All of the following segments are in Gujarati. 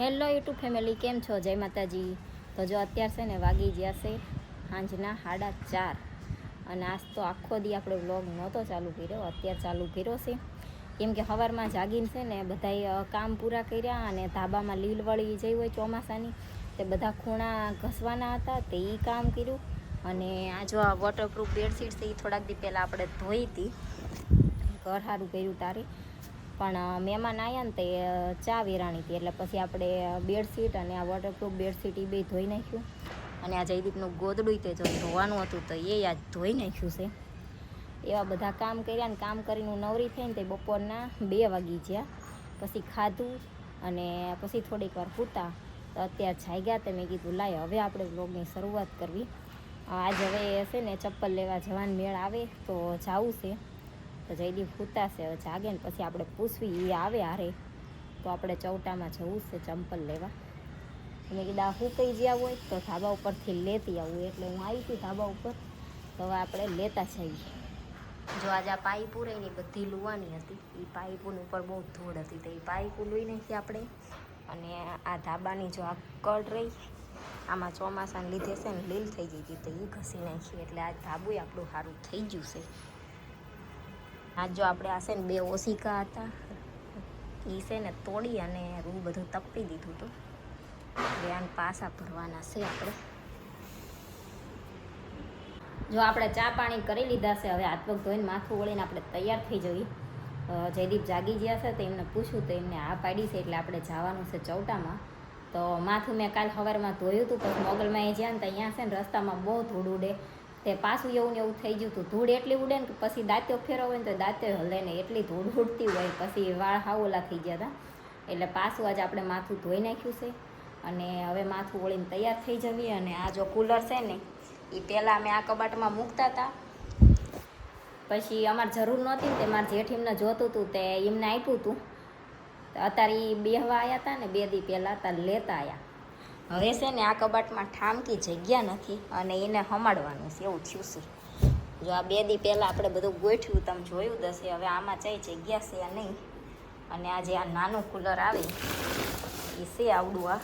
હેલો યુટ્યુબ ફેમિલી, કેમ છો? જય માતાજી. તો જો અત્યાર છે ને વાગી ગયા છે સાંજના સાડા ચાર. અને આજ તો આખો દી આપણે વ્લોગ નહોતો ચાલુ કર્યો, અત્યારે ચાલુ કર્યો છે. કેમ કે સવારમાં જાગીને છે ને બધાય કામ પૂરા કર્યા અને ધાબામાં લીલ વળી જઈ હોય ચોમાસાની, તે બધા ખૂણા ઘસવાના હતા, તે એ કામ કર્યું. અને આ જો આ વોટરપ્રૂફ બેડશીટ છે એ થોડાક દી પહેલાં આપણે ધોઈ હતી. ઘર સારું કર્યું તારે. પણ મહેમાન આવ્યા ને તે ચા વેરાણી હતી. એટલે પછી આપણે બેડશીટ અને આ વોટરપ્રૂફ બેડશીટ એ બે ધોઈ નાખ્યું. અને આ જયદીપનું ગોદડું તે જો ધોવાનું હતું તો એ આજ ધોઈ નાખ્યું છે. એવા બધા કામ કર્યા ને કામ કરીને હું નવરી થઈને તે બપોરના બે વાગી ગયા. પછી ખાધું અને પછી થોડીક વાર પૂતા તો અત્યારે જાગ્યા તે મેં કીધું, લાય, હવે આપણે વ્લોગની શરૂઆત કરવી. આજ હવે છે ને ચપ્પલ લેવા જવાન મેળ આવે તો જવું છે. તો જયદીપ પૂતાશે હવે જાગે ને પછી આપણે પૂછવી એ આવે હારે. તો આપણે ચૌટામાં જવું છે ચંપલ લેવા. મેં કીધા હું કઈ જ્યાં હોય? તો ધાબા ઉપરથી લેતી આવું, એટલે હું આવી હતી ધાબા ઉપર. તો હવે આપણે લેતા જઈએ. જો આજે આ પાઇપો રહી ને બધી લુવાની હતી. એ પાઇપોની ઉપર બહુ ધૂળ હતી તો એ પાઈપુ લઈ નાખી આપણે. અને આ ધાબાની જો આ કડ રહી, આમાં ચોમાસાને લીધે છે ને લીલ થઈ ગઈ હતી, તો એ ઘસી નાખી એટલે આ ધાબુય આપણું સારું થઈ ગયું છે. આજ જો આપણે આ છે ને બે ઓશિકા હતા એ છે ને તોડી અને રૂ બધું તપી દીધું હતું. એટલે આને પાસા ભરવાના છે આપણે. જો આપણે ચા પાણી કરી લીધા છે, હવે હાથ પગ ધોઈને માથું વળીને આપણે તૈયાર થઈ જઈએ. જયદીપ જાગી ગયા છે તો એમને પૂછ્યું તો એમને આ પાડી છે એટલે આપણે જવાનું છે ચૌટામાં. તો માથું મેં કાલ સવારમાં ધોયું હતું, પછી મોગલમાં એ જ્યાં ને અહીંયા છે ને રસ્તામાં બહુ ધૂળ ઉડે. તે પાછું એવું ને એવું થઈ ગયું હતું. ધૂળ એટલી ઉડે ને કે પછી દાંત્યો ફેરવો ને તો દાંતે હલે ને એટલી ધૂળ ઉડતી હોય. પછી વાળ હાવોલા થઈ ગયા હતા. એટલે પાછું આજે આપણે માથું ધોઈ નાખ્યું છે અને હવે માથું ઓળીને તૈયાર થઈ જવી અને આ જો કુલર છે ને એ પહેલાં અમે આ કબાટમાં મૂકતા હતા. પછી અમારે જરૂર નહોતી ને તે મારા જેઠ એમને જોતું હતું તે એમને આપ્યું હતું અત્યારે એ બેહવા આવ્યા હતા ને, બે દી પહેલાં ત્યારે લેતા આવ્યા હવે છે ને આ કબાટમાં ઠામકી જગ્યા નથી અને એને હમાડવાનું છે, એવું થયું છે. જો આ બે દી પહેલાં આપણે બધું ગોઠવ્યું, તમે જોયું હશે. હવે આમાં ચાઈ જગ્યા છે નહીં. અને આ જે આ નાનું કુલર આવે એ છે આવડું આ.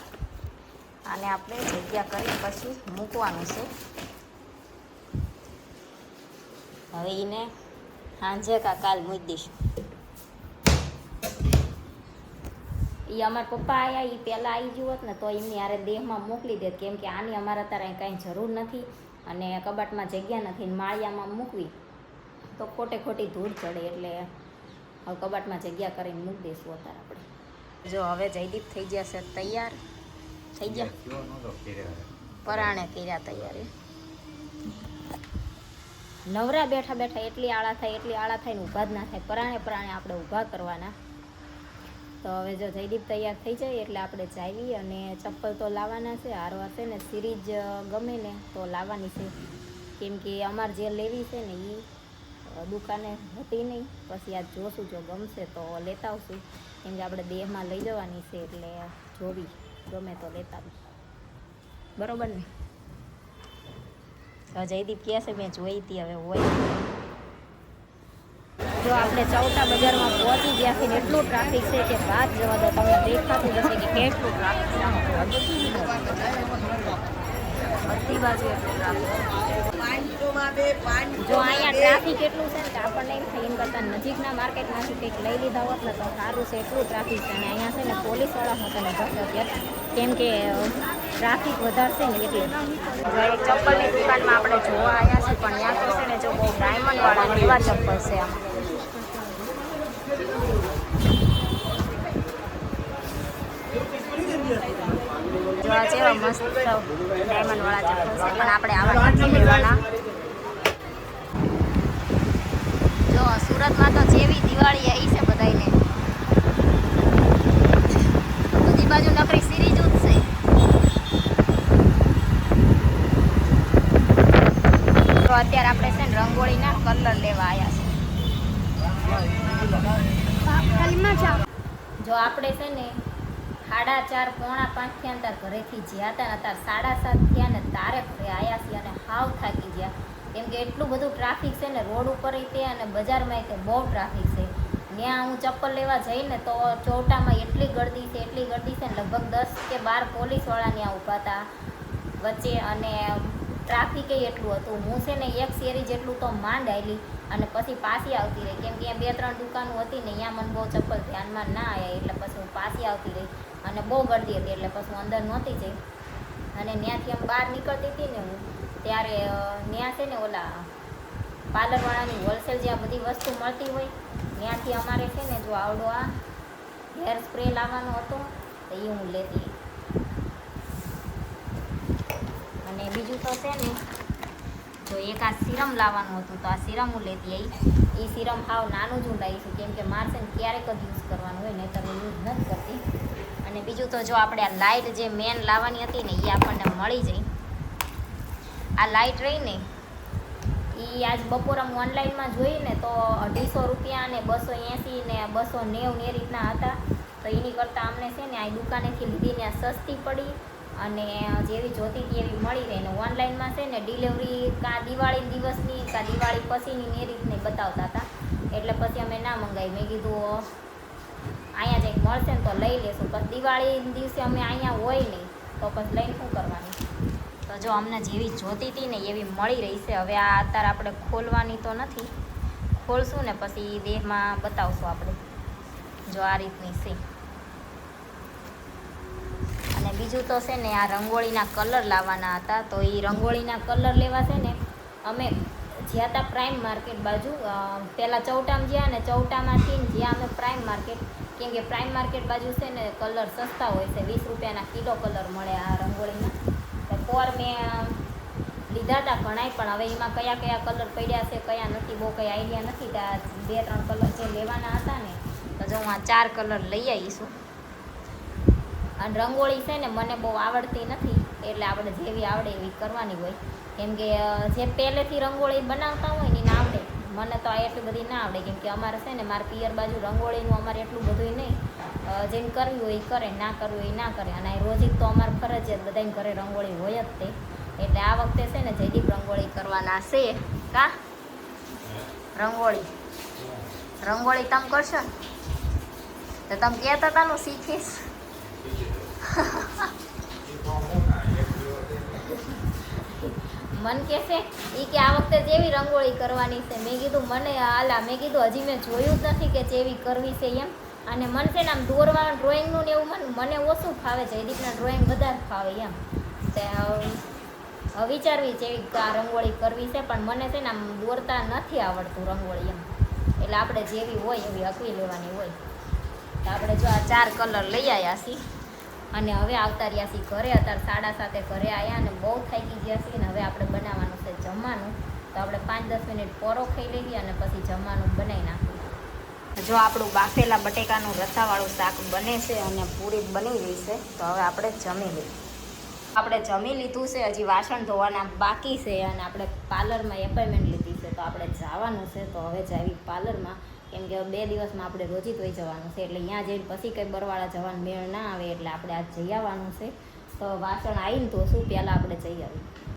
આને આપણે જગ્યા કરી પછી મૂકવાનું છે. હવે એને સાંજે કા કાલ મૂકી દઈશું. એ અમારા પપ્પા આવ્યા એ પહેલાં આવી ગયું હોત ને તો એમની હારે દેહમાં મોકલી દેત કેમ કે આની અમારે અત્યારે કાંઈ જરૂર નથી અને કબાટમાં જગ્યા નથી ને માળિયામાં મૂકવી. તો ખોટે ખોટી ધૂળ ચડે એટલે હવે કબાટમાં જગ્યા કરીને મૂકી દઈશું અત્યારે આપણે. જો હવે જયદીપ થઈ ગયા છે તૈયાર. થઈ ગયા? પરાણે કર્યા તૈયારી. નવરા બેઠા બેઠા એટલી આળા થાય એટલી આળા થાય ને ઊભા જ ના થાય. પરાણે પરાણે આપણે ઊભા કરવાના. તો હવે જો જયદીપ તૈયાર થઈ જાય એટલે આપણે જાવી અને ચપ્પલ તો લાવવાના છે, હારવા છે ને સિરીજ ગમે ને તો લાવવાની છે. કેમ કે અમારે જે લેવી છે ને એ દુકાને હતી નહીં. પછી આજ જોશું જો ગમશે તો લેતા આવશું. કેમ કે આપણે દેહમાં લઈ જવાની છે એટલે જોવી, ગમે તો લેતા આવી બરોબર ને? જયદીપ કહે છે, મેં જોઈ હતી, હવે હોય. જો આપણે ચૌટા બજારમાં પહોંચી ગયા છીએ એટલું ટ્રાફિક છે કે વાત જવા દો, તમને દેખાતું જશે કે કેટલું ટ્રાફિક જો અહીંયા ટ્રાફિક એટલું છે ને આપણને એમ થાય, એમ કરતાં નજીકના માર્કેટમાંથી કંઈક લઈ લીધા હોત ને તો સારું છે, એટલું ટ્રાફિક છે. અને અહીંયા છે ને પોલીસવાળા હતા ને બસ અત્યારે કેમ કે ટ્રાફિક વધારશે ને એટલે. ચપ્પલની દુકાનમાં આપણે જોવા આવ્યા છીએ, પણ ત્યાં તો છે ને જો બહુ ડાયમંડવાળા એવા ચપ્પલ છે આમાં. જો આ જેવા મસ્ત ડાયમંડ વાળા ચપ્પલ છે પણ આપણે આવા નથી લેવાના. જો સુરતમાં તો જેવી દિવાળી આવી છે બધાને બધી બાજુ નકરી સિરીજ ઉઠશે તો અત્યારે આપણે છે ને રંગોળીના કલર લેવા આવ્યા છે. જો આપણે છે ને સાડા ચાર પોણા પાંચ ને તાર ઘરેથી જ્યાં હતા ને તાર સાડા સાત થયા ને તારે ઘરે આવ્યા છીએ અને હાવ થાકી ગયા. કેમ કે એટલું બધું ટ્રાફિક છે ને, રોડ ઉપર તે અને બજારમાં તે બહુ ટ્રાફિક છે. ત્યાં હું ચપ્પલ લેવા જઈને તો ચોટામાં એટલી ગળદી છે, એટલી ગળદી છે ને, લગભગ દસ કે બાર પોલીસવાળા ત્યાં ઊભા હતા. વચ્ચે અને ટ્રાફિકે એટલું હતું. હું છે ને એક શેરી જેટલું તો માંડ આવેલી અને પછી પાછી આવતી રહી. કેમ કે બે ત્રણ દુકાનો હતી ને, ત્યાં મને બહુ ચપ્પલ ધ્યાનમાં ના આવ્યા એટલે પછી હું પાછી આવતી રહી. અને બહુ ગરદી હતી એટલે પછી અંદર નહોતી જઈ. અને ત્યાંથી આમ બહાર નીકળતી હતી ને હું, ત્યારે ત્યાં છે ને ઓલા પાર્લરવાળાની હોલસેલ જે આ બધી વસ્તુ મળતી હોય ત્યાંથી અમારે છે ને જો આવડો આ હેર સ્પ્રે લાવવાનો હતો, તો એ હું લેતી. અને બીજું તો છે ને, જો એક આ સિરમ લાવવાનું હતું, તો આ સિરમ હું લેતી આવી એ સિરમ હાવ નાનું જ હું લાવીશું કેમ કે મારે છે ને ક્યારેક જ યુઝ કરવાનું હોય નહીં તો યુઝ નથી કરતી. અને બીજું તો જો આપણે આ લાઇટ જે મેન લાવવાની હતી ને એ આપણને મળી જાય આ લાઇટ રહી ને એ આજ બપોરે હું ઓનલાઈનમાં જોઈને તો અઢીસો રૂપિયા ને બસો એંસી ને બસો નેવું એ રીતના હતા. તો એની કરતાં અમને છે ને, આ દુકાનેથી લીધી ને સસ્તી પડી અને જેવી જોતી હતી એવી મળી રહે. ને ઓનલાઈનમાં છે ને ડિલિવરી કાં દિવાળી દિવસની કાં દિવાળી પછીની એ રીતને બતાવતા હતા. એટલે પછી અમે ના મંગાવી. મેં કીધું અહીંયા જઈને મળશે ને તો લઈ લેશું. પછી દિવાળી દિવસે અમે અહીંયા હોય નહીં, તો પછી લઈને શું કરવાની? તો જો અમને જેવી જોતી હતી ને એવી મળી રહી છે. હવે આ અત્યારે આપણે ખોલવાની તો નથી. ખોલશું ને પછી દેહમાં બતાવશું આપણે, જો આ રીતની છે. અને બીજું તો છે ને આ રંગોળીના કલર લાવવાના હતા, તો એ રંગોળીના કલર લેવા છે ને, અમે જ્યાં ત્યાં પ્રાઇમ માર્કેટ બાજુ પહેલાં ચૌટામાં જ્યાં ને ચૌટામાંથી જ્યાં અમે પ્રાઇમ માર્કેટ કેમ કે પ્રાઇમ માર્કેટ બાજુ છે ને કલર સસ્તા હોય છે, વીસ રૂપિયાના કિલો કલર મળે આ રંગોળીના. પોર મેં લીધા હતા ઘણાય, પણ હવે એમાં કયા કયા કલર પડ્યા છે, કયા નથી, બહુ કંઈ આઈડિયા નથી. કે આ બે ત્રણ કલર જે લેવાના હતા ને, તો જો હું આ ચાર કલર લઈ આવીશું. અને રંગોળી છે ને મને બહુ આવડતી નથી, એટલે આપણે જેવી આવડે એવી કરવાની હોય. કેમ કે જે પહેલેથી રંગોળી બનાવતા હોય ને એને આવડે. મને તો આ એટલી બધી ના આવડે. કેમ કે અમારે છે ને, મારા પિયર બાજુ રંગોળીનું અમારે એટલું બધું નહીં. જેમ કરવી હોય એ કરે, ના કરવું એ ના કરે. અને રોજિક તો અમારે ફરજિયાત બધાને ઘરે રંગોળી હોય જ તે. એટલે આ વખતે છે ને, જયદીપ રંગોળી કરવાના છે. કા? રંગોળી. રંગોળી તમે કરશો ને? તો તમે કહેતા હતા શીખીશ. મન કહેશે એ કે આ વખતે જેવી રંગોળી કરવાની છે. મેં કીધું, મને આલા. મેં કીધું, હજી મેં જોયું જ નથી કે જેવી કરવી છે એમ. અને મન છે ને આમ દોરવા ડ્રોઈંગનું ને એવું મન, મને ઓછું ફાવે છે. રીતના ડ્રોઈંગ વધારે ફાવે એમ. તે વિચારવી છે આ રંગોળી કરવી છે, પણ મને છે ને આમ દોરતા નથી આવડતું રંગોળી એમ. એટલે આપણે જેવી હોય એવી હકવી લેવાની હોય. તો આપણે જો આ ચાર કલર લઈ આવ્યા છીએ. અને હવે આવતા રહ્યા છીએ ઘરે. અત્યારે સાડા સાતે ઘરે આવ્યા અને બહુ થાકી ગયા છીએ ને હવે આપણે બનાવવાનું છે જમવાનું. તો આપણે પાંચ દસ મિનિટ પોરો ખાઈ લઈએ અને પછી જમવાનું બનાવી નાખીએ. જો આપણું બાફેલા બટેકાનું રસાવાળું શાક બને છે અને પૂરી બની રહી છે, તો હવે આપણે જમી લઈએ. આપણે જમી લીધું છે, હજી વાસણ ધોવાના બાકી છે અને આપણે પાર્લરમાં એપોઇન્ટમેન્ટ લીધી છે, તો આપણે જવાનું છે, તો હવે જાવી પાર્લરમાં કેમ કે બે દિવસમાં આપણે રોજી ધોઈ જવાનું છે, એટલે ત્યાં જઈને પછી કંઈ બરવાળા જવાનું મેળ ના આવે, એટલે આપણે આજ જઈ આવવાનું છે. તો વાસણ આવીને ધોશું, પહેલાં આપણે જઈ આવીએ.